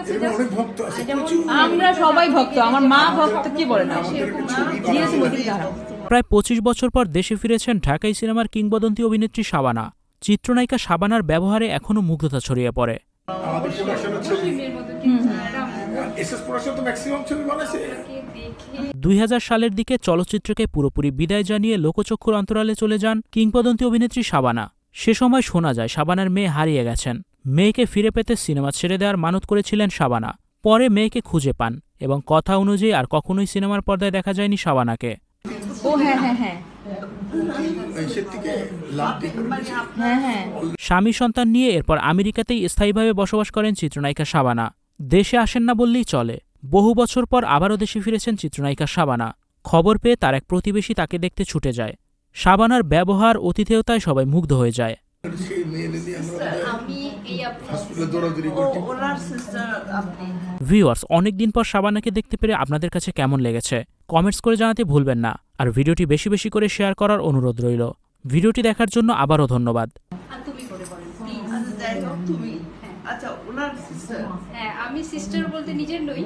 কাছে। আমরা সবাই ভক্ত আমার মা ভক্ত কি বলে না প্রায় পঁচিশ বছর পর দেশে ফিরেছেন ঢাকাই সিনেমার কিংবদন্তি অভিনেত্রী শাবানা। চিত্রনায়িকা শাবানার ব্যবহারে এখনও মুগ্ধতা ছড়িয়ে পড়ে। আমাদের প্রোডাকশনের ছবি ফিল্মের মতো কিন্তু ম্যাডাম এসএস প্রোডাকশন তো ম্যাক্সিমাম ছবি বানাইছে। কে দেখে দুই সালের দিকে চলচ্চিত্রকে পুরোপুরি বিদায় জানিয়ে লোকচক্ষুর অন্তরালে চলে যান কিংবদন্তি অভিনেত্রী শাবানা। সে সময় শোনা যায় শাবানার মেয়ে হারিয়ে গেছেন। মেয়েকে ফিরে পেতে সিনেমা ছেড়ে দেওয়ার মানত করেছিলেন শাবানা। পরে মেয়েকে খুঁজে পান এবং কথা অনুযায়ী আর কখনোই সিনেমার পর্দায় দেখা যায়নি শাবানাকে। ও হ্যাঁ হ্যাঁ হ্যাঁ। হ্যাঁ হ্যাঁ। স্বামী সন্তান নিয়ে এরপর আমেরিকাতেই স্থায়ীভাবে বসবাস করেন চিত্রনায়িকা শাবানা। দেশে আসেন না বললেই চলে। বহু বছর পর আবারও দেশে ফিরেছেন চিত্রনায়িকা শাবানা। খবর পেয়ে তার এক প্রতিবেশী তাকে দেখতে ছুটে যায়। শাবানার ব্যবহার অতিথেয়তায় সবাই মুগ্ধ হয়ে যায়। ভিউয়ার্স অনেকদিন পর শাবানাকে দেখতে পেরে আপনাদের কাছে কেমন লেগেছে? কমেন্টস করে জানাতে ভুলবেন না। আর ভিডিওটি বেশি বেশি করে শেয়ার করার অনুরোধ রইল। ভিডিওটি দেখার জন্য আবারও ধন্যবাদ। আচ্ছা ওনার সিস্টার হ্যাঁ আমি সিস্টার বলতে নিজের নই।